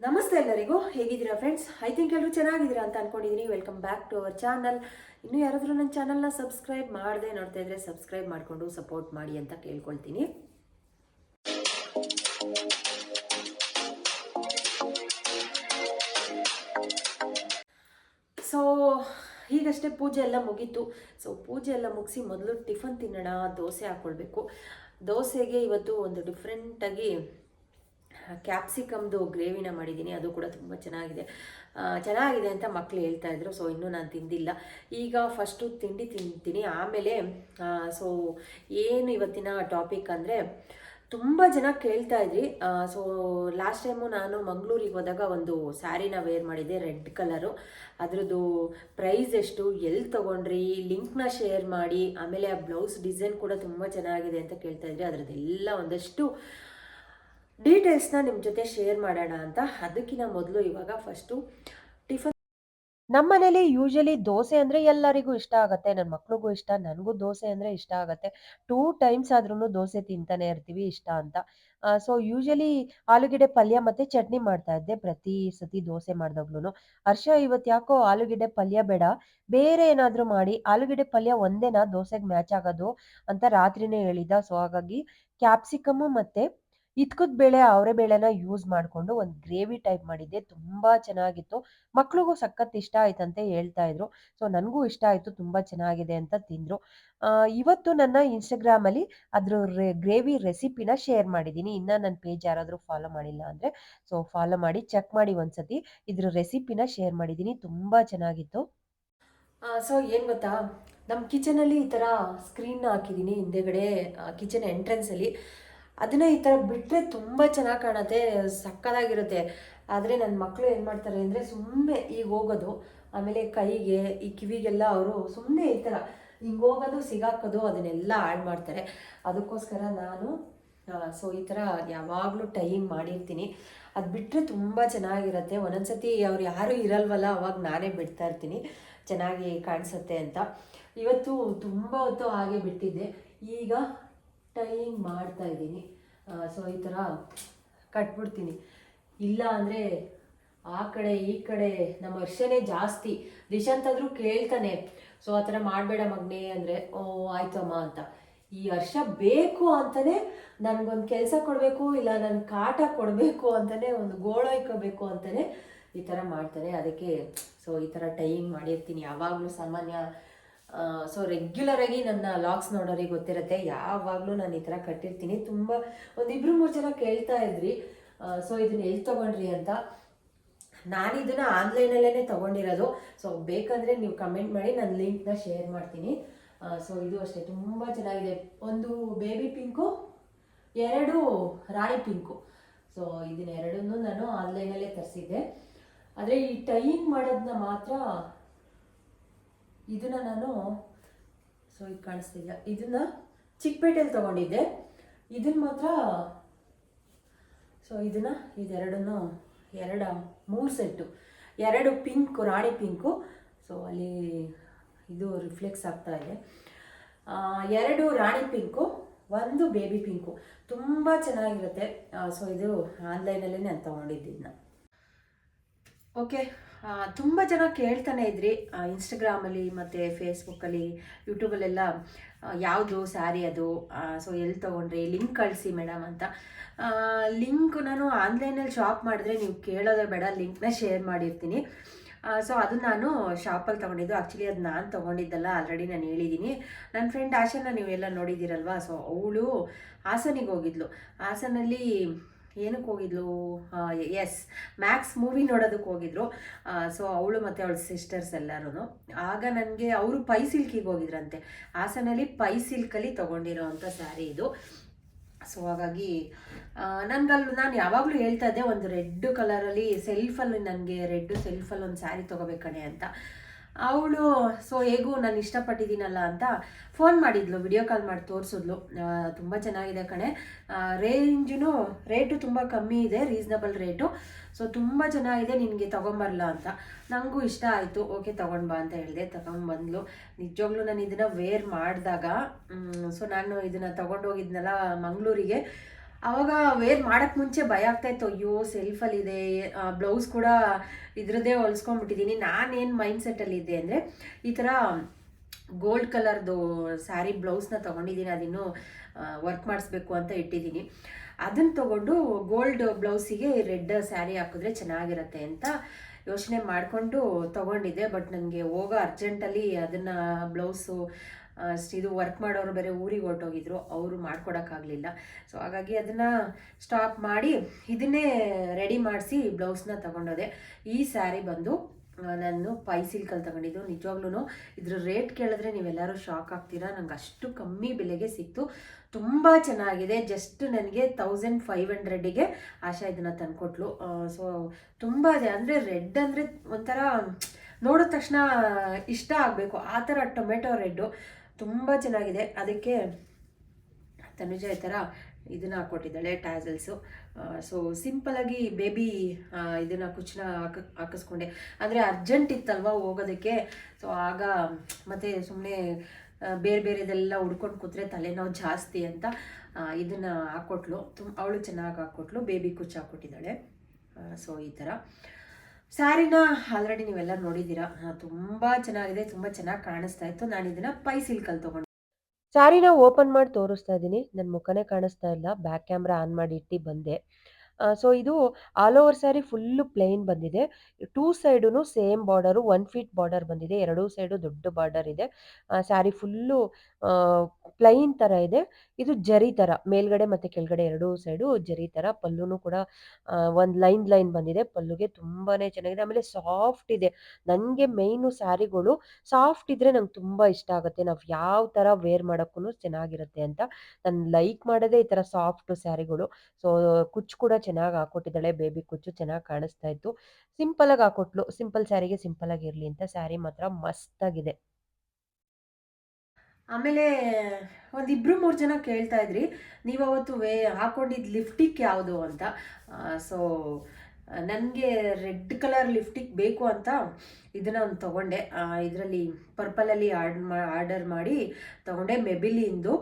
ನಮಸ್ತೆ ಎಲ್ಲರಿಗೂ, ಹೇಗಿದ್ದೀರಾ ಫ್ರೆಂಡ್ಸ್ ಐ ಥಿಂಕ್ ಎಲ್ಲರೂ ಚೆನ್ನಾಗಿದ್ದೀರಾ ಅಂತ ಅನ್ಕೊಂಡಿದ್ದೀನಿ welcome back to our channel ಇನ್ನೂ ಯಾರಾದರೂ ನನ್ನ ಚಾನಲ್ನ ಸಬ್ಸ್ಕ್ರೈಬ್ ಮಾಡದೆ ನೋಡ್ತಾ ಇದ್ರೆ ಸಬ್ಸ್ಕ್ರೈಬ್ ಮಾಡಿಕೊಂಡು ಸಪೋರ್ಟ್ ಮಾಡಿ ಅಂತ ಕೇಳ್ಕೊಳ್ತೀನಿ. ಸೊ ಈಗಷ್ಟೇ ಪೂಜೆ ಎಲ್ಲ ಮುಗೀತು. ಸೊ ಪೂಜೆ ಎಲ್ಲ ಮುಗಿಸಿ ಮೊದಲು ಟಿಫನ್ ತಿನ್ನೋಣ, ದೋಸೆ ಹಾಕ್ಕೊಳ್ಬೇಕು ದೋಸೆಗೆ ಇವತ್ತು ಒಂದು ಡಿಫ್ರೆಂಟಾಗಿ ಕ್ಯಾಪ್ಸಿಕಮ್ದು ಗ್ರೇವಿನ ಮಾಡಿದ್ದೀನಿ, ಅದು ಕೂಡ ತುಂಬ ಚೆನ್ನಾಗಿದೆ. ಚೆನ್ನಾಗಿದೆ ಅಂತ ಮಕ್ಕಳು ಹೇಳ್ತಾ ಇದ್ರು, ಸೊ ಇನ್ನೂ ನಾನು ತಿಂದಿಲ್ಲ. ಈಗ ಫಸ್ಟು ತಿಂಡಿ ತಿಂತೀನಿ, ಆಮೇಲೆ ಸೊ ಏನು ಇವತ್ತಿನ ಟಾಪಿಕ್ ಅಂದರೆ ತುಂಬ ಜನ ಕೇಳ್ತಾ ಇದ್ರಿ. ಸೊ ಲಾಸ್ಟ್ ಟೈಮು ನಾನು ಮಂಗಳೂರಿಗೆ ಹೋದಾಗ ಒಂದು ಸ್ಯಾರಿನ ವೇರ್ ಮಾಡಿದ್ದೆ, ರೆಡ್ ಕಲರು ಅದರದ್ದು ಪ್ರೈಸ್ ಎಷ್ಟು ಎಲ್ಲಿ ತೊಗೊಂಡ್ರಿ, ಲಿಂಕ್ನ ಶೇರ್ ಮಾಡಿ, ಆಮೇಲೆ ಆ ಬ್ಲೌಸ್ ಡಿಸೈನ್ ಕೂಡ ತುಂಬ ಚೆನ್ನಾಗಿದೆ ಅಂತ ಕೇಳ್ತಾ ಇದ್ರಿ. ಅದರದ್ದೆಲ್ಲ ಒಂದಷ್ಟು ಡೀಟೇಲ್ಸ್ನ ನಿಮ್ಮ ಜೊತೆ ಶೇರ್ ಮಾಡೋಣ ಅಂತ ಅದಕ್ಕಿಂತ ಮೊದಲು ಇವಾಗ ಫಸ್ಟು ಟಿಫನ್. ನಮ್ಮ ಮನೇಲಿ ಯೂಶಲಿ ದೋಸೆ ಅಂದರೆ ಎಲ್ಲರಿಗೂ ಇಷ್ಟ ಆಗುತ್ತೆ ನನ್ನ ಮಕ್ಳಿಗೂ ಇಷ್ಟ, ನನಗೂ ದೋಸೆ ಅಂದರೆ ಇಷ್ಟ ಆಗುತ್ತೆ. ಟೂ ಟೈಮ್ಸ್ ಆದ್ರೂ ದೋಸೆ ತಿಂತಾನೆ ಇರ್ತೀವಿ, ಇಷ್ಟ ಅಂತ. ಸೊ ಯೂಶಲಿ ಆಲೂಗೆಡ್ಡೆ ಪಲ್ಯ ಮತ್ತು ಚಟ್ನಿ ಮಾಡ್ತಾ ಇದ್ದೆ ಪ್ರತಿ ಸತಿ ದೋಸೆ ಮಾಡಿದಾಗ್ಲೂ ಹರ್ಷ ಇವತ್ತು ಯಾಕೋ ಆಲೂಗೆಡ್ಡೆ ಪಲ್ಯ ಬೇಡ? ಬೇರೆ ಏನಾದರೂ ಮಾಡಿ, ಆಲೂಗೆಡ್ಡೆ ಪಲ್ಯ ಒಂದೇನಾ ದೋಸೆಗೆ ಮ್ಯಾಚ್ ಆಗೋದು ಅಂತ ರಾತ್ರಿನೇ ಹೇಳಿದ ಸೊ ಹಾಗಾಗಿ ಕ್ಯಾಪ್ಸಿಕಮ್ಮು ಮತ್ತು ಇದ್ಕದ ಬೇಳೆ ಅವರೆ ಬೇಳೆನ ಯೂಸ್ ಮಾಡಿಕೊಂಡು ಒಂದು ಗ್ರೇವಿ ಟೈಪ್ ಮಾಡಿದ್ದೆ, ತುಂಬ ಚೆನ್ನಾಗಿತ್ತು. ಮಕ್ಳಿಗೂ ಸಖತ್ ಇಷ್ಟ ಆಯ್ತಂತೆ ಹೇಳ್ತಾ ಇದ್ರು. ಸೊ ನನಗೂ ಇಷ್ಟ ಆಯಿತು, ತುಂಬ ಚೆನ್ನಾಗಿದೆ ಅಂತ ತಿಂದರು. ಇವತ್ತು ನನ್ನ ಇನ್ಸ್ಟಾಗ್ರಾಮಲ್ಲಿ ಅದ್ರ ಗ್ರೇವಿ ರೆಸಿಪಿನ ಶೇರ್ ಮಾಡಿದ್ದೀನಿ. ಇನ್ನು ನನ್ನ ಪೇಜ್ ಯಾರಾದರೂ ಫಾಲೋ ಮಾಡಿಲ್ಲ ಅಂದರೆ ಸೊ ಫಾಲೋ ಮಾಡಿ ಚೆಕ್ ಮಾಡಿ ಒಂದ್ಸತಿ. ಇದ್ರ ರೆಸಿಪಿನ ಶೇರ್ ಮಾಡಿದ್ದೀನಿ, ತುಂಬ ಚೆನ್ನಾಗಿತ್ತು. ಸೊ ಏನು ಗೊತ್ತಾ? ನಮ್ಮ ಕಿಚನಲ್ಲಿ ಈ ಥರ ಸ್ಕ್ರೀನ್ ಹಾಕಿದ್ದೀನಿ ಹಿಂದೆಗಡೆ ಕಿಚನ್ ಎಂಟ್ರೆನ್ಸಲ್ಲಿ ಅದನ್ನ ಈ ಥರ ಬಿಟ್ಟರೆ ತುಂಬ ಚೆನ್ನಾಗಿ ಕಾಣುತ್ತೆ ಸಕ್ಕದಾಗಿರುತ್ತೆ ಆದರೆ ನನ್ನ ಮಕ್ಕಳು ಏನು ಮಾಡ್ತಾರೆ ಅಂದರೆ ಸುಮ್ಮನೆ ಈಗ ಹೋಗೋದು, ಆಮೇಲೆ ಕೈಗೆ, ಈ ಕಿವಿಗೆಲ್ಲ ಅವರು ಸುಮ್ಮನೆ ಈ ಥರ ಹಿಂಗೆ ಹೋಗೋದು, ಸಿಗಾಕೋದು, ಅದನ್ನೆಲ್ಲ ಹಾಳು ಮಾಡ್ತಾರೆ. ಅದಕ್ಕೋಸ್ಕರ ನಾನು ಸೊ ಈ ಥರ ಯಾವಾಗಲೂ ಟೈಮ್ ಮಾಡಿರ್ತೀನಿ. ಅದು ಬಿಟ್ಟರೆ ತುಂಬ ಚೆನ್ನಾಗಿರುತ್ತೆ. ಒಂದೊಂದ್ಸತಿ ಅವ್ರು ಯಾರೂ ಇರಲ್ವಲ್ಲ, ಅವಾಗ ನಾನೇ ಬಿಡ್ತಾ ಇರ್ತೀನಿ. ಚೆನ್ನಾಗಿ ಕಾಣಿಸುತ್ತೆ ಅಂತ. ಇವತ್ತು ತುಂಬ ಹೊತ್ತು ಹಾಗೆ ಬಿಟ್ಟಿದ್ದೆ. ಈಗ ಟೈಮ್ ಮಾಡ್ತಾ ಇದ್ದೀನಿ. ಸೊ ಈ ಥರ ಕಟ್ಬಿಡ್ತೀನಿ. ಇಲ್ಲ ಅಂದರೆ ಆ ಕಡೆ, ಈ ಕಡೆ ನಮ್ಮ ವರ್ಷನೇ ಜಾಸ್ತಿ. ರಿಶಾಂತ್ ಆದರೂ ಕೇಳ್ತಾನೆ ಸೊ ಆ ಥರ ಮಾಡಬೇಡ ಮಗ್ನೆ ಅಂದರೆ, ಓ ಆಯ್ತಮ್ಮ ಅಂತ. ಈ ವರ್ಷ ಬೇಕು ಅಂತಲೇ ನನಗೊಂದು ಕೆಲಸ ಕೊಡಬೇಕು, ಇಲ್ಲ ನನ್ನ ಕಾಟ ಕೊಡಬೇಕು ಅಂತಲೇ ಒಂದು ಗೋಳೊಯ್ಕೋಬೇಕು ಅಂತಲೇ ಈ ಥರ ಮಾಡ್ತಾನೆ. ಅದಕ್ಕೆ ಸೊ ಈ ಥರ ಟೈಮ್ ಮಾಡಿರ್ತೀನಿ. ಯಾವಾಗಲೂ ಸಾಮಾನ್ಯ ಸೊ ರೆಗ್ಯುಲರಾಗಿ ನನ್ನ ಲಾಗ್ಸ್ ನೋಡೋರಿಗೆ ಗೊತ್ತಿರುತ್ತೆ. ಯಾವಾಗಲೂ ನಾನು ಈ ಥರ ಕಟ್ಟಿರ್ತೀನಿ. ತುಂಬ ಒಂದಿಬ್ರು ಮೂರು ಜನ ಕೇಳ್ತಾ ಇದ್ರಿ. ಸೊ ಇದನ್ನ ಎಲ್ಲಿ ತಗೊಂಡ್ರಿ ಅಂತ. ನಾನು ಇದನ್ನ ಆನ್ಲೈನಲ್ಲೇ ತೊಗೊಂಡಿರೋದು. ಸೊ ಬೇಕಂದರೆ ನೀವು ಕಮೆಂಟ್ ಮಾಡಿ ನಾನು ಲಿಂಕ್ನ ಶೇರ್ ಮಾಡ್ತೀನಿ. ಸೊ ಇದು ಅಷ್ಟೇ. ತುಂಬ ಚೆನ್ನಾಗಿದೆ. ಒಂದು ಬೇಬಿ ಪಿಂಕು ಎರಡು ರಾಣಿ ಪಿಂಕು ಸೊ ಇದನ್ನ ಎರಡನ್ನೂ ನಾನು ಆನ್ಲೈನಲ್ಲೇ ತರಿಸಿದ್ದೆ. ಆದರೆ ಈ ಟೈಯಿಂಗ್ ಮಾಡೋದನ್ನ ಮಾತ್ರ ಇದನ್ನ ನಾನು ಸೊ ಇದು ಕಾಣಿಸ್ತಿಲ್ಲ. ಇದನ್ನ ಚಿಕ್ಕಪೇಟೆಯಲ್ಲಿ ತಗೊಂಡಿದ್ದೆ. ಇದನ್ನ ಮಾತ್ರ ಸೊ ಇದನ್ನ ಇದೆರಡನ್ನು, ಎರಡ, ಮೂರು ಸೆಟ್ಟು. ಎರಡು ಪಿಂಕು, ರಾಣಿ ಪಿಂಕು ಸೊ ಅಲ್ಲಿ ಇದು ರಿಫ್ಲೆಕ್ಸ್ ಆಗ್ತಾ ಇದೆ. ಎರಡು ರಾಣಿ ಪಿಂಕು, ಒಂದು ಬೇಬಿ ಪಿಂಕು. ತುಂಬ ಚೆನ್ನಾಗಿರುತ್ತೆ. ಸೊ ಇದು ಆನ್ಲೈನಲ್ಲೇ ನಾನು ತೊಗೊಂಡಿದ್ದಿದ್ನ ಓಕೆ ತುಂಬ ಜನ ಕೇಳ್ತಾನೆ ಇದ್ರಿ. ಇನ್ಸ್ಟಾಗ್ರಾಮಲ್ಲಿ ಮತ್ತು ಫೇಸ್ಬುಕ್ಕಲ್ಲಿ ಯೂಟ್ಯೂಬಲ್ಲೆಲ್ಲ ಯಾವುದು ಸ್ಯಾರಿ ಅದು ಸೊ ಎಲ್ಲಿ ತೊಗೊಂಡ್ರಿ ಲಿಂಕ್ ಕಳಿಸಿ ಮೇಡಮ್ ಅಂತ. ಲಿಂಕ್ ನಾನು ಆನ್ಲೈನಲ್ಲಿ ಶಾಪ್ ಮಾಡಿದ್ರೆ ನೀವು ಕೇಳೋದೇ ಬೇಡ ಲಿಂಕ್ನ ಶೇರ್ ಮಾಡಿರ್ತೀನಿ. ಸೊ ಅದು ನಾನು ಶಾಪಲ್ಲಿ ತೊಗೊಂಡಿದ್ದು. ಆ್ಯಕ್ಚುಲಿ ಅದು ನಾನು ತೊಗೊಂಡಿದ್ದಲ್ಲ ಆಲ್ರೆಡಿ ನಾನು ಹೇಳಿದ್ದೀನಿ ನನ್ನ ಫ್ರೆಂಡ್ ಆಶಾನ ನೀವೆಲ್ಲ ನೋಡಿದ್ದೀರಲ್ವಾ? ಸೊ ಅವಳು ಹಾಸನಿಗೆ ಹೋಗಿದ್ಲು. ಹಾಸನಲ್ಲಿ ಏನಕ್ಕೆ ಹೋಗಿದ್ಲು? ಎಸ್ ಮ್ಯಾಕ್ಸ್ ಮೂವಿ ನೋಡೋದಕ್ಕೆ ಹೋಗಿದ್ರು. ಸೊ ಅವಳು ಮತ್ತು ಅವಳ ಸಿಸ್ಟರ್ಸ್ ಎಲ್ಲರೂ ಆಗ ನನಗೆ ಅವರು ಪೈ ಸಿಲ್ಕಿಗೆ ಹೋಗಿದ್ರಂತೆ. ಹಾಸನಲ್ಲಿ ಪೈ ಸಿಲ್ಕಲ್ಲಿ ತೊಗೊಂಡಿರೋ ಅಂಥ ಸ್ಯಾರಿ ಇದು. ಸೊ ಹಾಗಾಗಿ ನನಗಲ್ಲಿ ನಾನು ಯಾವಾಗಲೂ ಹೇಳ್ತಾ ಇದ್ದೆ, ಒಂದು ರೆಡ್ ಕಲರಲ್ಲಿ ಸೆಲ್ಫಲ್ಲಿ ನನಗೆ ರೆಡ್ ಸೆಲ್ಫಲ್ಲಿ ಒಂದು ಸ್ಯಾರಿ ತೊಗೋಬೇಕಣೆ ಅಂತ. ಅವಳು ಸೊ ಹೇಗೂ ನಾನು ಇಷ್ಟಪಟ್ಟಿದ್ದೀನಲ್ಲ ಅಂತ ಫೋನ್ ಮಾಡಿದ್ಲು ವಿಡಿಯೋ ಕಾಲ್ ಮಾಡಿ ತೋರಿಸಿದ್ಲು. ತುಂಬ ಚೆನ್ನಾಗಿದೆ ಕಣೆ. ರೇಂಜು ರೇಟು ತುಂಬ ಕಮ್ಮಿ ಇದೆ ರೀಸ್ನಬಲ್ ರೇಟು ಸೊ ತುಂಬ ಚೆನ್ನಾಗಿದೆ, ನಿನಗೆ ತೊಗೊಂಬರಲ್ಲ ಅಂತ. ನನಗೂ ಇಷ್ಟ ಆಯಿತು. ಓಕೆ ತೊಗೊಂಡ್ಬಾ ಅಂತ ಹೇಳಿದೆ ತಗೊಂಡ್ಬಂದ್ಲು ನಿಜವಾಗ್ಲೂ ನಾನು ಇದನ್ನು ವೇರ್ ಮಾಡಿದಾಗ ಸೊ ನಾನು ಇದನ್ನು ತೊಗೊಂಡೋಗಿದ್ನಲ್ಲ ಮಂಗಳೂರಿಗೆ ಆವಾಗ ವೇರ್ ಮಾಡೋಕ್ಕೆ ಮುಂಚೆ ಭಯ ಆಗ್ತಾಯಿತ್ತು ಅಯ್ಯೋ ಸೆಲ್ಫಲ್ಲಿದೆ ಬ್ಲೌಸ್ ಕೂಡ ಇದ್ರದ್ದೇ ಹೊಲ್ಸ್ಕೊಂಡ್ಬಿಟ್ಟಿದ್ದೀನಿ ನಾನೇನು ಮೈಂಡ್ ಸೆಟ್ಟಲ್ಲಿದ್ದೆ ಅಂದರೆ ಈ ಥರ ಗೋಲ್ಡ್ ಕಲರ್ದು ಸ್ಯಾರಿ ಬ್ಲೌಸ್ನ ತೊಗೊಂಡಿದ್ದೀನಿ ಅದಿನ್ನೂ ವರ್ಕ್ ಮಾಡಿಸ್ಬೇಕು ಅಂತ ಇಟ್ಟಿದ್ದೀನಿ ಅದನ್ನು ತೊಗೊಂಡು ಗೋಲ್ಡ್ ಬ್ಲೌಸಿಗೆ ರೆಡ್ ಸ್ಯಾರಿ ಹಾಕಿದ್ರೆ ಚೆನ್ನಾಗಿರುತ್ತೆ ಅಂತ ಯೋಚನೆ ಮಾಡಿಕೊಂಡು ತೊಗೊಂಡಿದ್ದೆ. ಬಟ್ ನನಗೆ ಹೋಗೋ ಅರ್ಜೆಂಟಲ್ಲಿ ಅದನ್ನು ಬ್ಲೌಸು ಇದು ವರ್ಕ್ ಮಾಡೋರು ಬೇರೆ ಊರಿಗೆ ಹೊರಟೋಗಿದ್ರು, ಅವರು ಮಾಡ್ಕೊಡೋಕ್ಕಾಗಲಿಲ್ಲ. ಸೊ ಹಾಗಾಗಿ ಅದನ್ನು ಸ್ಟಾಪ್ ಮಾಡಿ ಇದನ್ನೇ ರೆಡಿ ಮಾಡಿಸಿ ಬ್ಲೌಸ್ನ ತಗೊಂಡೋದೆ. ಈ ಸ್ಯಾರಿ ಬಂದು ನಾನು ಪೈ ಸಿಲ್ಕಲ್ಲಿ ತಗೊಂಡಿದ್ದು. ನಿಜವಾಗ್ಲೂ ಇದ್ರ ರೇಟ್ ಕೇಳಿದ್ರೆ ನೀವೆಲ್ಲರೂ ಶಾಕ್ ಆಗ್ತೀರಾ? ನಂಗೆ ಅಷ್ಟು ಕಮ್ಮಿ ಬೆಲೆಗೆ ಸಿಕ್ತು. ತುಂಬ ಚೆನ್ನಾಗಿದೆ. ಜಸ್ಟ್ ನನಗೆ ತೌಸಂಡ್ ಫೈವ್ ಹಂಡ್ರೆಡಿಗೆ ಆಶಾ ಇದನ್ನು ತಂದುಕೊಟ್ಲು. ಸೊ ತುಂಬ ಅಂದರೆ ರೆಡ್ ಅಂದರೆ ಒಂಥರ ನೋಡಿದ ತಕ್ಷಣ ಇಷ್ಟ ಆಗಬೇಕು. ಆ ಥರ ಟೊಮೆಟೊ ರೆಡ್ಡು. ತುಂಬ ಚೆನ್ನಾಗಿದೆ. ಅದಕ್ಕೆ ತನುಜ ಈ ಥರ ಇದನ್ನು ಹಾಕ್ಕೊಟ್ಟಿದ್ದಾಳೆ ಟ್ಯಾಸಲ್ಸು ಸೊ ಸಿಂಪಲಾಗಿ ಬೇಬಿ ಇದನ್ನು ಕುಚ್ಚನ್ನ ಹಾಕ, ಹಾಕಿಸ್ಕೊಂಡೆ. ಅಂದರೆ ಅರ್ಜೆಂಟ್ ಇತ್ತಲ್ವ ಹೋಗೋದಕ್ಕೆ? ಸೊ ಆಗ ಮತ್ತೆ ಸುಮ್ಮನೆ ಬೇರೆ ಬೇರೆದೆಲ್ಲ ಹುಡ್ಕೊಂಡು ಕೂತ್ರೆ ತಲೆನೋವು ಜಾಸ್ತಿ ಅಂತ ಇದನ್ನು ಹಾಕ್ಕೊಟ್ಲು ತುಂಬ ಅವಳು ಚೆನ್ನಾಗಿ ಹಾಕ್ಕೊಟ್ಲು ಬೇಬಿ ಕುಚ್ಚು ಹಾಕ್ಕೊಟ್ಟಿದ್ದಾಳೆ ಸೊ ಈ ಥರ ಸ್ಯಾರಿನ ಆಲ್ರೆಡಿ ನೀವೆಲ್ಲ ನೋಡಿದ್ದೀರಾ? ತುಂಬ ಚೆನ್ನಾಗಿದೆ, ತುಂಬ ಚೆನ್ನಾಗಿ ಕಾಣಿಸ್ತಾ ಇತ್ತು. ನಾನು ಇದನ್ನ ಪೈ ಸಿಲ್ಕಲ್ಲಿ ತಗೊಂಡೆ ಸ್ಯಾರಿನ ಓಪನ್ ಮಾಡಿ ತೋರಿಸ್ತಾ ಇದ್ದೀನಿ. ನನ್ನ ಮುಖನೇ ಕಾಣಿಸ್ತಾ ಇಲ್ಲ. ಬ್ಯಾಕ್ ಕ್ಯಾಮ್ರಾ ಆನ್ ಮಾಡಿ ಇಟ್ಟು ಬಂದೆ. ಸೊ ಇದು all over sari full plain ಬಂದಿದೆ. Two side same border one feet border ಬಂದಿದೆ. ಎರಡೂ ಸೈಡು ದೊಡ್ಡ ಬಾರ್ಡರ್ ಇದೆ. ಸ್ಯಾರಿ ಫುಲ್ಲು ಪ್ಲೈನ್ ಥರ ಇದೆ. ಇದು ಜರಿ ಥರ ಮೇಲ್ಗಡೆ ಮತ್ತು ಕೆಳಗಡೆ ಎರಡೂ ಸೈಡು ಜರಿ ಥರ ಪಲ್ಲುನು ಕೂಡ ಒಂದು ಲೈನ್ ಲೈನ್ ಬಂದಿದೆ. ಪಲ್ಲುಗೆ ತುಂಬಾ ಚೆನ್ನಾಗಿದೆ. ಆಮೇಲೆ ಸಾಫ್ಟ್ ಇದೆ. ನನಗೆ ಮೇಯ್ನು ಸ್ಯಾರಿಗಳು ಸಾಫ್ಟ್ ಇದ್ದರೆ ನಂಗೆ ತುಂಬ ಇಷ್ಟ ಆಗುತ್ತೆ. ನಾವು ಯಾವ ಥರ ವೇರ್ ಮಾಡೋಕ್ಕೂ ಚೆನ್ನಾಗಿರುತ್ತೆ ಅಂತ. ನಾನು ಲೈಕ್ ಮಾಡೋದೇ ಈ ಥರ ಸಾಫ್ಟ್ ಸ್ಯಾರಿಗಳು ಸೊ ಕುಚ್ಚು ಕೂಡ ಚೆನ್ನಾಗಿ ಹಾಕೊಟ್ಟಿದ್ದಾಳೆ, ಬೇಬಿ ಕುಚ್ಚು ಚೆನ್ನಾಗಿ ಕಾಣಿಸ್ತಾ ಇತ್ತು. ಸಿಂಪಲಾಗಿ ಹಾಕೊಟ್ಲು. ಸಿಂಪಲ್ ಸ್ಯಾರಿಗೆ ಸಿಂಪಲಾಗಿ ಇರಲಿ ಅಂತ ಸ್ಯಾರಿ ಮಾತ್ರ ಮಸ್ತಾಗಿದೆ ಆಮೇಲೆ ಒಂದಿಬ್ರು ಮೂರು ಜನ ಕೇಳ್ತಾ ಇದ್ರಿ, ನೀವು ಅವತ್ತು ವೇ ಹಾಕೊಂಡಿದ್ದು ಲಿಫ್ಟಿಕ್ ಯಾವುದು ಅಂತ. ಸೊ, ನನಗೆ ರೆಡ್ ಕಲರ್ ಲಿಫ್ಟಿಕ್ ಬೇಕು ಅಂತ ಇದನ್ನು ಒಂದು ತೊಗೊಂಡೆ. ಇದರಲ್ಲಿ ಪರ್ಪಲಲ್ಲಿ ಆರ್ಡ್ ಆರ್ಡರ್ ಮಾಡಿ ತೊಗೊಂಡೆ ಮೆಬಿಲಿಂದು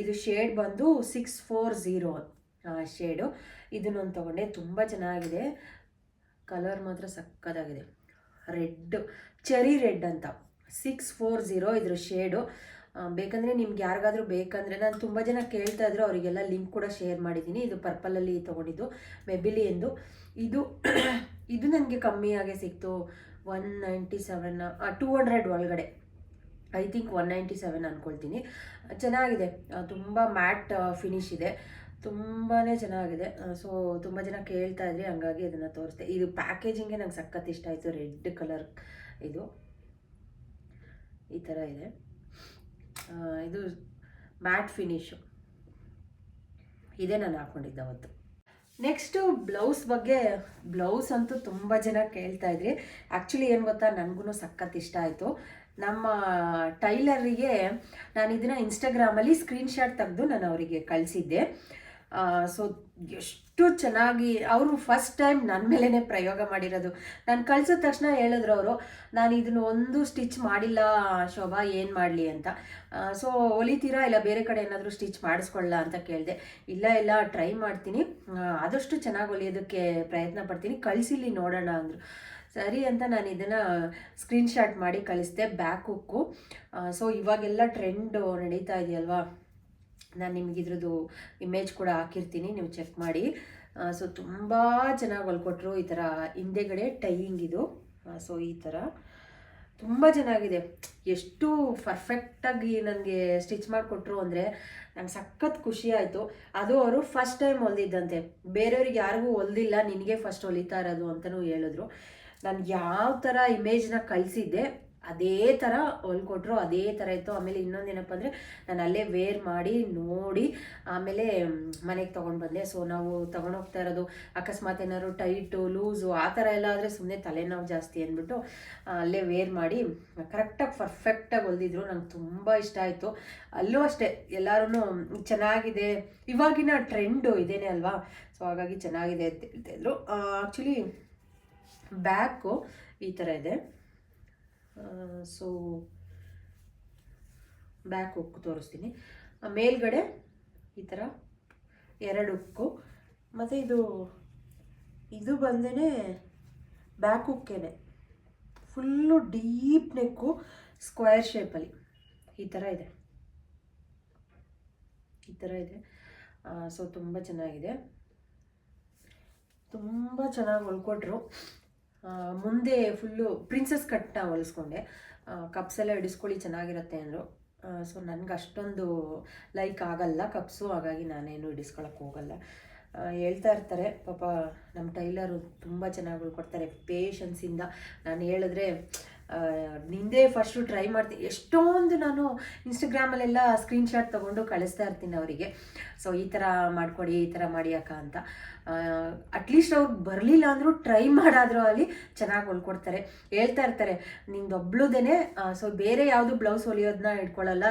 ಇದು ಶೇಡ್ ಬಂದು ಸಿಕ್ಸ್ ಫೋರ್ ಝೀರೋ ಶೇಡು. ಇದನ್ನೊಂದು ತೊಗೊಂಡೆ. ತುಂಬ ಚೆನ್ನಾಗಿದೆ. ಕಲರ್ ಮಾತ್ರ ಸಕ್ಕತ್ತಾಗಿದೆ ರೆಡ್ ಚೆರಿ ರೆಡ್ ಅಂತ. ಸಿಕ್ಸ್ ಫೋರ್ ಝೀರೋ ಇದ್ರ ಶೇಡು ಬೇಕಂದರೆ ನಿಮ್ಗೆ ಯಾರಿಗಾದರೂ ಬೇಕಂದರೆ ನಾನು ತುಂಬ ಜನ ಕೇಳ್ತಾ ಇದ್ರು, ಅವರಿಗೆಲ್ಲ ಲಿಂಕ್ ಕೂಡ ಶೇರ್ ಮಾಡಿದ್ದೀನಿ. ಇದು ಪರ್ಪಲಲ್ಲಿ ತೊಗೊಂಡಿದ್ದು ಮೆಬಿಲಿ ಎಂದು. ಇದು ಇದು ನನಗೆ ಕಮ್ಮಿಯಾಗೆ ಸಿಕ್ತು. One ninety seven two hundred ಒಳಗಡೆ. I think one ninety seven ಅಂದ್ಕೊಳ್ತೀನಿ ಚೆನ್ನಾಗಿದೆ. ತುಂಬ ಮ್ಯಾಟ್ ಫಿನಿಶ್ ಇದೆ. ತುಂಬಾ ಚೆನ್ನಾಗಿದೆ. ಸೊ ತುಂಬ ಜನ ಕೇಳ್ತಾ ಇದ್ರಿ ಹಂಗಾಗಿ ಅದನ್ನು ತೋರಿಸ್ದೆ. ಇದು ಪ್ಯಾಕೇಜಿಂಗೇ ನಂಗೆ ಸಖತ್ ಇಷ್ಟ ಆಯಿತು. ರೆಡ್ ಕಲರ್ ಇದು. ಈ ಥರ ಇದೆ. ಇದು ಮ್ಯಾಟ್ ಫಿನಿಶು ಇದೇ ನಾನು ಹಾಕ್ಕೊಂಡಿದ್ದೆ ಅವತ್ತು. ನೆಕ್ಸ್ಟು ಬ್ಲೌಸ್ ಬಗ್ಗೆ ಬ್ಲೌಸ್ ಅಂತೂ ತುಂಬ ಜನ ಕೇಳ್ತಾ ಇದ್ರಿ ಆ್ಯಕ್ಚುಲಿ ಏನು ಗೊತ್ತಾ ನನಗೂ ಸಖತ್ ಇಷ್ಟ ಆಯಿತು. ನಮ್ಮ ಟೈಲರಿಗೆ ನಾನು ಇದನ್ನು ಇನ್ಸ್ಟಾಗ್ರಾಮಲ್ಲಿ ಸ್ಕ್ರೀನ್ಶಾಟ್ ತೆಗೆದು ನಾನು ಅವರಿಗೆ ಕಳಿಸಿದ್ದೆ. ಸೊ ಎಷ್ಟು ಚೆನ್ನಾಗಿ ಅವರು ಫಸ್ಟ್ ಟೈಮ್ ನನ್ನ ಮೇಲೇ ಪ್ರಯೋಗ ಮಾಡಿರೋದು. ನಾನು ಕಳಿಸಿದ ತಕ್ಷಣ ಹೇಳಿದ್ರು ಅವರು, ನಾನು ಇದನ್ನು ಒಂದು ಸ್ಟಿಚ್ ಮಾಡಿಲ್ಲ ಶೋಭಾ, ಏನು ಮಾಡಲಿ ಅಂತ. ಸೊ ಹೊಲಿತೀರಾ ಇಲ್ಲ ಬೇರೆ ಕಡೆ ಏನಾದರೂ ಸ್ಟಿಚ್ ಮಾಡಿಸ್ಕೊಳ್ಳ ಅಂತ ಕೇಳಿದೆ. ಇಲ್ಲ ಇಲ್ಲ ಟ್ರೈ ಮಾಡ್ತೀನಿ. ಆದಷ್ಟು ಚೆನ್ನಾಗಿ ಹೊಲಿಯೋದಕ್ಕೆ ಪ್ರಯತ್ನ ಪಡ್ತೀನಿ. ಕಳಿಸಿಲಿ ನೋಡೋಣ ಅಂದರು. ಸರಿ ಅಂತ ನಾನು ಇದನ್ನು ಸ್ಕ್ರೀನ್ಶಾಟ್ ಮಾಡಿ ಕಳಿಸಿದೆ ಬ್ಯಾಕ್ ಹುಕ್ಕು ಸೊ ಇವಾಗೆಲ್ಲ ಟ್ರೆಂಡು ನಡೀತಾ ಇದೆಯಲ್ವಾ? ನಾನು ನಿಮ್ಗೆ ಇದ್ರದ್ದು ಇಮೇಜ್ ಕೂಡ ಹಾಕಿರ್ತೀನಿ, ನೀವು ಚೆಕ್ ಮಾಡಿ. ಸೊ ತುಂಬ ಚೆನ್ನಾಗಿ ಹೊಲ್ಕೊಟ್ರು ಈ ಥರ ಹಿಂದೆಗಡೆ ಟೈಯಿಂಗ್ ಇದು. ಸೊ ಈ ಥರ ತುಂಬ ಚೆನ್ನಾಗಿದೆ ಎಷ್ಟು ಪರ್ಫೆಕ್ಟಾಗಿ ನನಗೆ ಸ್ಟಿಚ್ ಮಾಡಿಕೊಟ್ರು ಅಂದರೆ ನಂಗೆ ಸಖತ್ ಖುಷಿ ಆಯಿತು. ಅದು ಅವರು ಫಸ್ಟ್ ಟೈಮ್ ಹೊಲ್ದಿದ್ದಂತೆ. ಬೇರೆಯವ್ರಿಗೆ ಯಾರಿಗೂ ಹೊಲ್ದಿಲ್ಲ, ನಿನಗೆ ಫಸ್ಟ್ ಹೊಲಿತಾ ಇರೋದು ಅಂತಲೂ ಹೇಳಿದ್ರು. ನಾನು ಯಾವ ಥರ ಇಮೇಜ್ನ ಕಳಿಸಿದ್ದೆ ಅದೇ ಥರ ಹೊಲ್ಕೊಟ್ರು ಅದೇ ಥರ ಇತ್ತು. ಆಮೇಲೆ ಇನ್ನೊಂದು ಏನಪ್ಪ ಅಂದರೆ ನಾನು ಅಲ್ಲೇ ವೇರ್ ಮಾಡಿ, ನೋಡಿ ಆಮೇಲೆ ಮನೆಗೆ ತೊಗೊಂಡು ಬಂದೆ. ಸೊ ನಾವು ತೊಗೊಂಡೋಗ್ತಾ ಇರೋದು ಅಕಸ್ಮಾತ್ ಏನಾದ್ರು ಟೈಟು ಲೂಸು ಆ ಥರ ಎಲ್ಲ ಆದರೆ ಸುಮ್ಮನೆ ತಲೆನೋವು ಜಾಸ್ತಿ ಅಂದ್ಬಿಟ್ಟು ಅಲ್ಲೇ ವೇರ್ ಮಾಡಿ ಕರೆಕ್ಟಾಗಿ ಪರ್ಫೆಕ್ಟಾಗಿ ಹೊಲ್ದಿದ್ರು. ನಂಗೆ ತುಂಬ ಇಷ್ಟ ಆಯಿತು. ಅಲ್ಲೂ ಅಷ್ಟೇ ಎಲ್ಲರೂ ಚೆನ್ನಾಗಿದೆ. ಇವಾಗಿನ ಟ್ರೆಂಡು ಇದೇನೆ ಅಲ್ವಾ? ಸೊ ಹಾಗಾಗಿ ಚೆನ್ನಾಗಿದೆ ಅಂತ ಹೇಳ್ತಾಯಿದ್ರು ಆ್ಯಕ್ಚುಲಿ ಬ್ಯಾಕು ಈ ಥರ ಇದೆ. ಸೊ ಬ್ಯಾಕ್ ಹುಕ್ ತೋರಿಸ್ತೀನಿ. ಮೇಲ್ಗಡೆ ಈ ಥರ ಎರಡು ಉಕ್ಕು ಮತ್ತು ಇದು ಇದು ಬಂದೇ ಬ್ಯಾಕ್ ಉಕ್ಕೇನೆ ಫುಲ್ಲು ಡೀಪ್ ನೆಕ್ಕು ಸ್ಕ್ವೇರ್ ಶೇಪಲ್ಲಿ ಈ ಥರ ಇದೆ. ಈ ಥರ ಇದೆ. ಸೊ ತುಂಬ ಚೆನ್ನಾಗಿದೆ. ತುಂಬ ಚೆನ್ನಾಗಿ ಹೊಲ್ಕೊಟ್ರು. ಮುಂದೆ ಫುಲ್ಲು ಪ್ರಿನ್ಸಸ್ ಕಟ್ನ ಹೊಲಿಸ್ಕೊಂಡೆ. ಕಪ್ಸ್ ಎಲ್ಲ ಹಿಡಿಸ್ಕೊಳ್ಳಿ, ಚೆನ್ನಾಗಿರುತ್ತೆ ಅಂದರು. ಸೊ ನನಗೆ ಅಷ್ಟೊಂದು ಲೈಕ್ ಆಗಲ್ಲ ಕಪ್ಸು ಹಾಗಾಗಿ ನಾನೇನು ಹಿಡಿಸ್ಕೊಳಕ್ಕೆ ಹೋಗಲ್ಲ. ಹೇಳ್ತಾ ಇರ್ತಾರೆ, ಪಾಪ ನಮ್ಮ ಟೈಲರು ತುಂಬ ಚೆನ್ನಾಗಿ ಉಳ್ಕೊಡ್ತಾರೆ ಪೇಷನ್ಸಿಂದ ನಾನು ಹೇಳಿದ್ರೆ ನಿಂದೇ ಫಸ್ಟು ಟ್ರೈ ಮಾಡ್ತೀನಿ. ಎಷ್ಟೊಂದು ನಾನು ಇನ್ಸ್ಟಾಗ್ರಾಮಲ್ಲೆಲ್ಲ ಸ್ಕ್ರೀನ್ಶಾಟ್ ತೊಗೊಂಡು ಕಳಿಸ್ತಾ ಇರ್ತೀನಿ ಅವರಿಗೆ. ಸೊ ಈ ಥರ ಮಾಡಿಕೊಡಿ, ಈ ಥರ ಮಾಡಿ ಅಕ್ಕ ಅಂತ. ಅಟ್ಲೀಸ್ಟ್ ಅವ್ರು ಬರಲಿಲ್ಲ ಅಂದರೂ ಟ್ರೈ ಮಾಡಾದರೂ ಅಲ್ಲಿ ಚೆನ್ನಾಗಿ ಹೊಲ್ಕೊಡ್ತಾರೆ. ಹೇಳ್ತಾ ಇರ್ತಾರೆ ನಿಂದೊಬ್ಳುದೇನೆ ಸೊ ಬೇರೆ ಯಾವುದು ಬ್ಲೌಸ್ ಹೊಲಿಯೋದನ್ನ ಇಟ್ಕೊಳ್ಳಲ್ಲ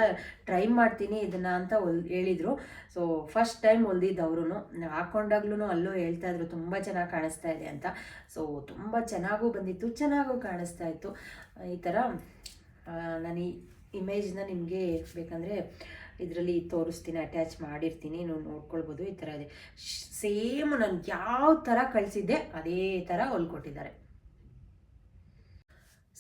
ಟ್ರೈ ಮಾಡ್ತೀನಿ ಇದನ್ನು ಅಂತ ಹೊಲ್ ಹೇಳಿದರು. ಸೊ ಫಸ್ಟ್ ಟೈಮ್ ಹೊಲ್ದಿದ್ದು ಅವರು ಹಾಕೊಂಡಾಗ್ಲೂ ಅಲ್ಲೂ ಹೇಳ್ತಾ ಇದ್ರು, ತುಂಬ ಚೆನ್ನಾಗಿ ಕಾಣಿಸ್ತಾ ಇದೆ ಅಂತ. ಸೊ ತುಂಬ ಚೆನ್ನಾಗೂ ಬಂದಿತ್ತು, ಚೆನ್ನಾಗೂ ಕಾಣಿಸ್ತಾ ಇತ್ತು. ಈ ಥರ ನಾನು ಈ ಇಮೇಜ್ನ ನಿಮಗೆ ಬೇಕಂದರೆ ಇದರಲ್ಲಿ ತೋರಿಸ್ತೀನಿ ಅಟ್ಯಾಚ್ ಮಾಡಿರ್ತೀನಿ, ನೀವು ನೋಡ್ಕೊಳ್ಬೋದು ಈ ಥರ ಇದೆ. ಸೇಮ್ ನಾನು ಯಾವ ಥರ ಕಳಿಸಿದ್ದೆ, ಅದೇ ಥರ ಹೊಲ್ಕೊಟ್ಟಿದ್ದಾರೆ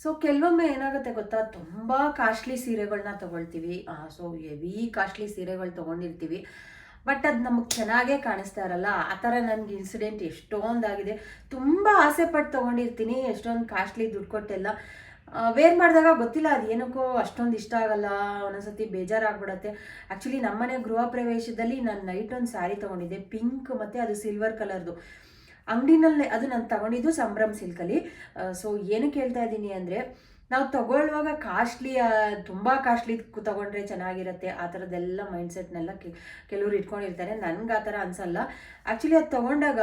ಸೊ ಕೆಲವೊಮ್ಮೆ ಏನಾಗುತ್ತೆ ಗೊತ್ತಾ? ತುಂಬ ಕಾಸ್ಟ್ಲಿ ಸೀರೆಗಳನ್ನ ತೊಗೊಳ್ತೀವಿ. ಸೊ ಹೆವಿ ಕಾಸ್ಟ್ಲಿ ಸೀರೆಗಳು ತೊಗೊಂಡಿರ್ತೀವಿ. ಬಟ್ ಅದು ನಮಗೆ ಚೆನ್ನಾಗೇ ಕಾಣಿಸ್ತಾ ಇರಲ್ಲ. ಆ ಥರ ನನಗೆ ಇನ್ಸಿಡೆಂಟ್ ಎಷ್ಟೊಂದಾಗಿದೆ. ತುಂಬ ಆಸೆ ಪಟ್ಟು ತೊಗೊಂಡಿರ್ತೀನಿ. ಎಷ್ಟೊಂದು ಕಾಸ್ಟ್ಲಿ ದುಡ್ಡು ಕೊಟ್ಟೆಲ್ಲ. ವೇರ್ ಮಾಡಿದಾಗ ಗೊತ್ತಿಲ್ಲ, ಅದು ಏನಕ್ಕೋ ಅಷ್ಟೊಂದು ಇಷ್ಟ ಆಗಲ್ಲ, ಒಂದೊಂದ್ಸತಿ ಬೇಜಾರಾಗ್ಬಿಡತ್ತೆ. ಆ್ಯಕ್ಚುಲಿ ನಮ್ಮನೆ ಗೃಹ ಪ್ರವೇಶದಲ್ಲಿ ನಾನು ನೈಟ್ ಒಂದು ಸ್ಯಾರಿ ತೊಗೊಂಡಿದ್ದೆ ಪಿಂಕ್ ಮತ್ತು ಅದು ಸಿಲ್ವರ್ ಕಲರ್ದು ಅಂಗಡಿನಲ್ಲೇ, ಅದು ನಾನು ತಗೊಂಡಿದ್ದು ಸಂಭ್ರಮ್ ಸಿಲ್ಕಲ್ಲಿ ಸೊ ಏನು ಹೇಳ್ತಾ ಇದ್ದೀನಿ ಅಂದರೆ, ನಾವು ತಗೊಳ್ಳುವಾಗ ಕಾಸ್ಟ್ಲಿ ತುಂಬ ಕಾಸ್ಟ್ಲಿ ತಗೊಂಡ್ರೆ ಚೆನ್ನಾಗಿರುತ್ತೆ, ಆ ಥರದ್ದೆಲ್ಲ ಮೈಂಡ್ಸೆಟ್ನೆಲ್ಲ ಕೆಲವರು ಇಟ್ಕೊಂಡಿರ್ತಾರೆ. ನನಗೆ ಆ ಥರ ಅನಿಸಲ್ಲ. ಆ್ಯಕ್ಚುಲಿ ಅದು ತೊಗೊಂಡಾಗ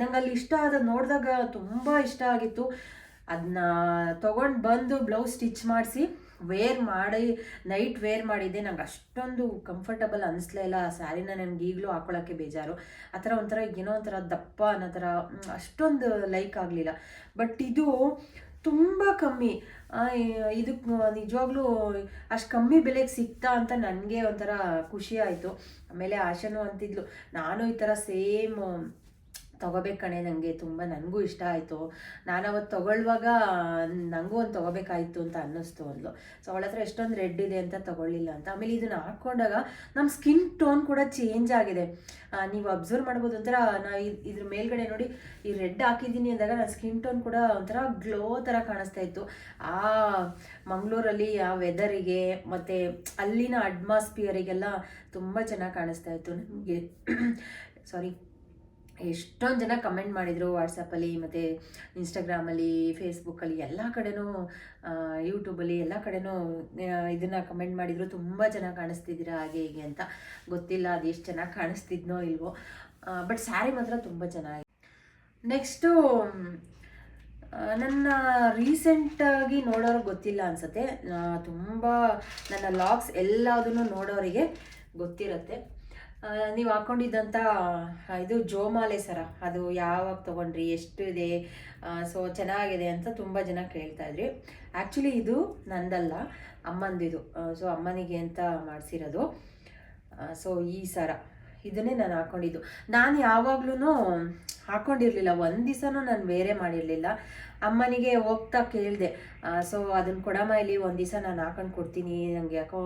ನಂಗೆ ಅಲ್ಲಿ ಇಷ್ಟ ಆದ ನೋಡಿದಾಗ ತುಂಬ ಇಷ್ಟ ಆಗಿತ್ತು. ಅದನ್ನ ತೊಗೊಂಡು ಬಂದು ಬ್ಲೌಸ್ ಸ್ಟಿಚ್ ಮಾಡಿಸಿ ವೇರ್ ಮಾಡಿ ನೈಟ್ ವೇರ್ ಮಾಡಿದ್ದೆ. ನಂಗೆ ಅಷ್ಟೊಂದು ಕಂಫರ್ಟಬಲ್ ಅನಿಸ್ಲೇ ಇಲ್ಲ. ಆ ಸ್ಯಾರಿನ ನನಗೆ ಈಗಲೂ ಹಾಕೊಳ್ಳೋಕ್ಕೆ ಬೇಜಾರು. ಆ ಥರ ಒಂಥರ ಏನೋ ಒಂಥರ ದಪ್ಪ ಅನ್ನೋ ಥರ ಅಷ್ಟೊಂದು ಲೈಕ್ ಆಗಲಿಲ್ಲ. ಬಟ್ ಇದು ತುಂಬ ಕಮ್ಮಿ. ಇದಕ್ಕೆ ನಿಜವಾಗ್ಲೂ ಅಷ್ಟು ಕಮ್ಮಿ ಬೆಲೆಗೆ ಸಿಗ್ತಾ ಅಂತ ನನಗೆ ಒಂಥರ ಖುಷಿ ಆಯಿತು. ಆಮೇಲೆ ಆಶನು ಅಂತಿದ್ಲು, ನಾನು ಈ ಥರ ಸೇಮ್ ತಗೋಬೇಕು ಕಣೆ ನನಗೆ ತುಂಬ ನನಗೂ ಇಷ್ಟ ಆಯಿತು. ನಾನು ಅವತ್ತು ತಗೊಳ್ಳುವಾಗ ನನಗೂ ಒಂದು ತೊಗೋಬೇಕಾಯಿತು ಅಂತ ಅನ್ನಿಸ್ತು ಅಂದ್ಲು ಸೊ ಅವಳ ಹತ್ರ ಎಷ್ಟೊಂದು ರೆಡ್ ಇದೆ ಅಂತ ತೊಗೊಳ್ಳಿಲ್ಲ ಅಂತ. ಆಮೇಲೆ ಇದನ್ನು ಹಾಕ್ಕೊಂಡಾಗ ನಮ್ಮ ಸ್ಕಿನ್ ಟೋನ್ ಕೂಡ ಚೇಂಜ್ ಆಗಿದೆ. ನೀವು ಅಬ್ಸರ್ವ್ ಮಾಡ್ಬೋದು ಒಂಥರ, ನಾ ಇದ್- ಇದ್ರ ಮೇಲ್ಗಡೆ ನೋಡಿ, ಈ ರೆಡ್ ಹಾಕಿದ್ದೀನಿ ಅಂದಾಗ ನನ್ನ ಸ್ಕಿನ್ ಟೋನ್ ಕೂಡ ಒಂಥರ ಗ್ಲೋ ಥರ ಕಾಣಿಸ್ತಾ ಇತ್ತು. ಆ ಮಂಗಳೂರಲ್ಲಿ ಆ ವೆದರಿಗೆ ಮತ್ತು ಅಲ್ಲಿನ ಅಟ್ಮಾಸ್ಫಿಯರಿಗೆಲ್ಲ ತುಂಬ ಚೆನ್ನಾಗಿ ಕಾಣಿಸ್ತಾ ಇತ್ತು ನನಗೆ. ಸಾರಿ ಎಷ್ಟೊಂದು ಜನ ಕಮೆಂಟ್ ಮಾಡಿದರು ವಾಟ್ಸಪ್ಪಲ್ಲಿ ಮತ್ತು ಇನ್ಸ್ಟಾಗ್ರಾಮಲ್ಲಿ ಫೇಸ್ಬುಕ್ಕಲ್ಲಿ ಎಲ್ಲ ಕಡೆನೂ ಯೂಟ್ಯೂಬಲ್ಲಿ ಎಲ್ಲ ಕಡೆನೂ ಇದನ್ನು ಕಮೆಂಟ್ ಮಾಡಿದರು. ತುಂಬ ಚೆನ್ನಾಗಿ ಕಾಣಿಸ್ತಿದ್ದೀರಾ, ಹಾಗೆ ಹೀಗೆ ಅಂತ. ಗೊತ್ತಿಲ್ಲ ಅದು ಎಷ್ಟು ಚೆನ್ನಾಗಿ ಕಾಣಿಸ್ತಿದ್ನೋ ಇಲ್ವೋ. ಬಟ್ ಸ್ಯಾರಿ ಮಾತ್ರ ತುಂಬ ಚೆನ್ನಾಗಿ ನೆಕ್ಸ್ಟು ನನ್ನ ರೀಸೆಂಟಾಗಿ ನೋಡೋರಿಗೆ ಗೊತ್ತಿಲ್ಲ ಅನಿಸುತ್ತೆ. ತುಂಬ ನನ್ನ ಲಾಗ್ಸ್ ಎಲ್ಲದನ್ನು ನೋಡೋರಿಗೆ ಗೊತ್ತಿರುತ್ತೆ. ನೀವು ಹಾಕೊಂಡಿದ್ದಂಥ ಇದು ಜೋಮಾಲೆ ಸರ. ಅದು ಯಾವಾಗ ತೊಗೊಂಡ್ರಿ ಇದೆ ಸೊ ಚೆನ್ನಾಗಿದೆ ಅಂತ ತುಂಬ ಜನ ಕೇಳ್ತಾ ಇದ್ರಿ. ಆ್ಯಕ್ಚುಲಿ ಇದು ನಂದಲ್ಲ, ಅಮ್ಮಂದಿದು. ಸೊ ಅಮ್ಮನಿಗೆ ಅಂತ ಮಾಡಿಸಿರೋದು. ಸೊ ಈ ಸರ. ಇದನ್ನೇ ನಾನು ಹಾಕೊಂಡಿದ್ದು. ನಾನು ಯಾವಾಗ್ಲೂ ಹಾಕ್ಕೊಂಡಿರಲಿಲ್ಲ ಒಂದು ದಿವಸನೂ ನಾನು ಬೇರೆ ಮಾಡಿರಲಿಲ್ಲ. ಅಮ್ಮನಿಗೆ ಹೋಗ್ತಾ ಕೇಳಿದೆ. ಸೊ ಅದನ್ನು ಕೊಡಮ್ಮ ಇಲ್ಲಿ ಒಂದು ದಿವಸ ನಾನು ಹಾಕೊಂಡು ಕೊಡ್ತೀನಿ ನನಗೆ ಯಾಕೋ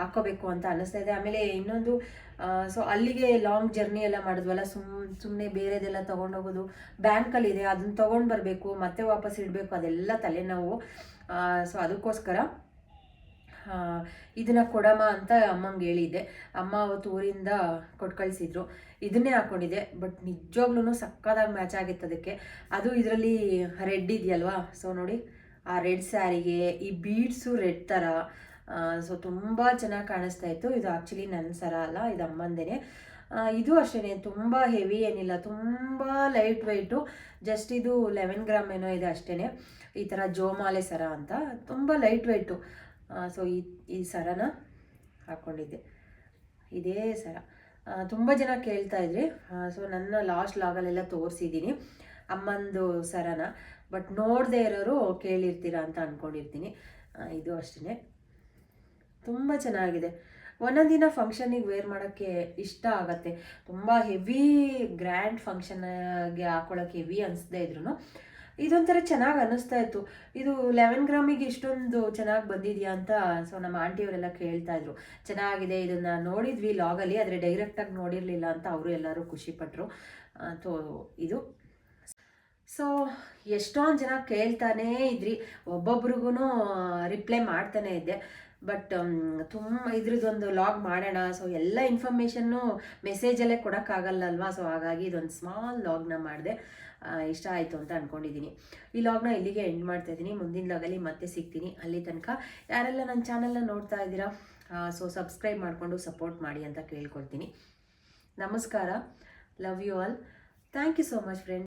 ಹಾಕ್ಕೋಬೇಕು ಅಂತ ಅನ್ನಿಸ್ತಾ ಇದೆ. ಆಮೇಲೆ ಇನ್ನೊಂದು ಸೊ ಅಲ್ಲಿಗೆ ಲಾಂಗ್ ಜರ್ನಿ ಎಲ್ಲ ಮಾಡಿದ್ವಲ್ಲ, ಸುಮ್ ಸುಮ್ಮನೆ ಬೇರೆದೆಲ್ಲ ತೊಗೊಂಡೋಗೋದು. ಬ್ಯಾಂಕಲ್ಲಿದೆ ಅದನ್ನ ತೊಗೊಂಡು ಬರಬೇಕು, ಮತ್ತೆ ವಾಪಸ್ ಇಡಬೇಕು, ಅದೆಲ್ಲ ತಲೆನೋವು. ಸೊ ಅದಕ್ಕೋಸ್ಕರ ಇದನ್ನ ಕೊಡಮ್ಮ ಅಂತ ಅಮ್ಮಂಗೆ ಹೇಳಿದ್ದೆ. ಅಮ್ಮ ಅವತ್ತು ಊರಿಂದ ಕೊಟ್ಟು ಕಳಿಸಿದ್ರು ಇದನ್ನೇ ಹಾಕ್ಕೊಂಡಿದ್ದೆ ಬಟ್ ನಿಜವಾಗ್ಲೂ ಸಕ್ಕತ್ತಾಗಿ ಮ್ಯಾಚ್ ಆಗಿತ್ತು ಅದಕ್ಕೆ. ಅದು ಇದರಲ್ಲಿ ರೆಡ್ ಇದೆಯಲ್ವಾ? ಸೊ ನೋಡಿ, ಆ ರೆಡ್ ಸ್ಯಾರಿಗೆ ಈ ಬೀಡ್ಸು ರೆಡ್ ಥರ ಸೊ ತುಂಬ ಚೆನ್ನಾಗಿ ಕಾಣಿಸ್ತಾ ಇತ್ತು. ಇದು ಆ್ಯಕ್ಚುಲಿ ನನ್ನ ಸರ ಅಲ್ಲ, ಇದು ಅಮ್ಮಂದೇನೆ. ಇದು ಅಷ್ಟೇ ತುಂಬ ಹೆವಿ ಏನಿಲ್ಲ, ತುಂಬ ಲೈಟ್ ವೆಯ್ಟು ಜಸ್ಟ್ ಇದು ಲೆವೆನ್ ಗ್ರಾಮ್ ಏನೋ ಇದೆ ಅಷ್ಟೇ ಈ ಥರ ಜೋಮಾಲೆ ಸರ ಅಂತ. ತುಂಬ ಲೈಟ್ ವೆಯ್ಟು ಸೊ ಈ ಈ ಸರನ ಹಾಕ್ಕೊಂಡಿದ್ದೆ ಇದೇ ಸರ. ತುಂಬ ಜನ ಕೇಳ್ತಾ ಇದ್ರಿ. ಸೊ ನನ್ನ ಲಾಸ್ಟ್ ಲಾಗಲೆಲ್ಲ ತೋರಿಸಿದ್ದೀನಿ. ಅಮ್ಮಂದು ಸರನ. ಬಟ್ ನೋಡದೇ ಇರೋರು ಕೇಳಿರ್ತೀರಾ ಅಂತ ಅಂದ್ಕೊಂಡಿರ್ತೀನಿ ಇದು ಅಷ್ಟೇ ತುಂಬ ಚೆನ್ನಾಗಿದೆ. ಒಂದೊಂದು ದಿನ ಫಂಕ್ಷನಿಗೆ ವೇರ್ ಮಾಡೋಕ್ಕೆ ಇಷ್ಟ ಆಗತ್ತೆ. ತುಂಬ ಹೆವಿ ಗ್ರ್ಯಾಂಡ್ ಫಂಕ್ಷನ್ಗೆ ಹಾಕೊಳ್ಳೋಕೆ ಹೆವಿ ಅನಿಸ್ದೇ ಇದ್ರು ಇದೊಂಥರ ಚೆನ್ನಾಗಿ ಅನ್ನಿಸ್ತಾ ಇತ್ತು. ಇದು ಲೆವೆನ್ ಗ್ರಾಮಿಗೆ ಇಷ್ಟೊಂದು ಚೆನ್ನಾಗಿ ಬಂದಿದೆಯಾ ಅಂತ ಸೊ ನಮ್ಮ ಆಂಟಿಯವರೆಲ್ಲ ಕೇಳ್ತಾ ಇದ್ರು. ಚೆನ್ನಾಗಿದೆ, ಇದನ್ನು ನೋಡಿದ್ವಿ ಲಾಗಲ್ಲಿ ಆದರೆ ಡೈರೆಕ್ಟಾಗಿ ನೋಡಿರಲಿಲ್ಲ ಅಂತ ಅವರು ಎಲ್ಲರೂ ಖುಷಿಪಟ್ಟರು ಸೊ ಇದು. ಸೊ ಎಷ್ಟೊಂದು ಜನ ಕೇಳ್ತಾನೇ ಇದ್ರಿ. ಒಬ್ಬೊಬ್ರಿಗೂ ರಿಪ್ಲೈ ಮಾಡ್ತಾನೆ ಇದ್ದೆ. ಬಟ್ ತುಂಬ ಇದ್ರದ್ದೊಂದು ಲಾಗ್ ಮಾಡೋಣ. ಸೊ ಎಲ್ಲ ಇನ್ಫಾರ್ಮೇಷನ್ನು ಮೆಸೇಜಲ್ಲೇ ಕೊಡೋಕ್ಕಾಗಲ್ಲಲ್ವಾ? ಸೊ ಹಾಗಾಗಿ ಇದೊಂದು ಸ್ಮಾಲ್ ಲಾಗ್ನ ಮಾಡಿದೆ. ಇಷ್ಟ ಆಯಿತು ಅಂತ ಅಂದ್ಕೊಂಡಿದ್ದೀನಿ ಈ ಲಾಗ್ನ ಇಲ್ಲಿಗೆ ಎಂಡ್ ಮಾಡ್ತಾ ಇದ್ದೀನಿ. ಮುಂದಿನ ಲಾಗಲ್ಲಿ ಮತ್ತೆ ಸಿಗ್ತೀನಿ. ಅಲ್ಲಿ ತನಕ ಯಾರೆಲ್ಲ ನನ್ನ ಚಾನಲ್ನ ನೋಡ್ತಾ ಇದ್ದೀರಾ ಸೊ ಸಬ್ಸ್ಕ್ರೈಬ್ ಮಾಡಿಕೊಂಡು ಸಪೋರ್ಟ್ ಮಾಡಿ ಅಂತ ಕೇಳ್ಕೊಳ್ತೀನಿ. ನಮಸ್ಕಾರ. Love you all thank you so much friend